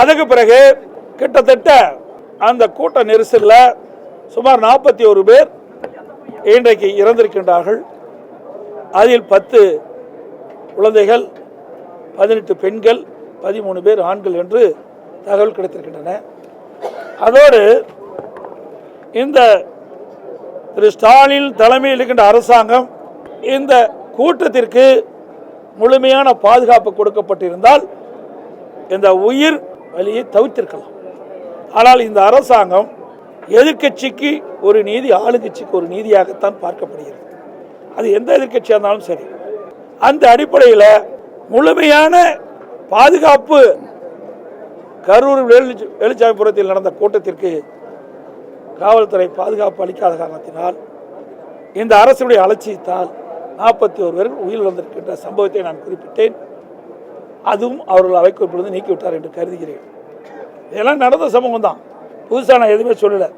அதுக்கு பிறகு கிட்டத்தட்ட அந்த கூட்ட நெரிசலில் சுமார் நாற்பத்தி ஒரு பேர் இன்றைக்கு இறந்திருக்கின்றார்கள். அதில் பத்து குழந்தைகள் பதினெட்டு பெண்கள் பதிமூணு பேர் ஆண்கள் என்று தகவல் கிடைத்திருக்கின்றன. அதோடு இந்த திரு ஸ்டாலின் தலைமையில் இருக்கின்ற அரசாங்கம் இந்த கூட்டத்திற்கு முழுமையான பாதுகாப்பு கொடுக்கப்பட்டிருந்தால் இந்த உயிர் வழியை தவிர்த்திருக்கலாம். ஆனால் இந்த அரசாங்கம் எதிர்க்கட்சிக்கு ஒரு நீதி ஆளுங்கட்சிக்கு ஒரு நீதியாகத்தான் பார்க்கப்படுகிறது. அது எந்த எதிர்க்கட்சியாக இருந்தாலும் சரி. அந்த அடிப்படையில் முழுமையான பாதுகாப்பு கரூர் வெளி வெளிச்சாமிபுரத்தில் நடந்த கூட்டத்திற்கு காவல்துறை பாதுகாப்பு அளிக்காத காரணத்தினால் இந்த அரசுடைய அலட்சியத்தால் நாற்பத்தி ஒரு பேர் உயிரிழந்திருக்கின்ற சம்பவத்தை நான் குறிப்பிட்டேன். அதுவும் அவர்கள் அவை குறிப்பிலிருந்து நீக்கிவிட்டார் என்று கருதுகிறேன். இதெல்லாம் நடந்த சமூகம் தான் புதுசாக நான் எதுவுமே சொல்லலை.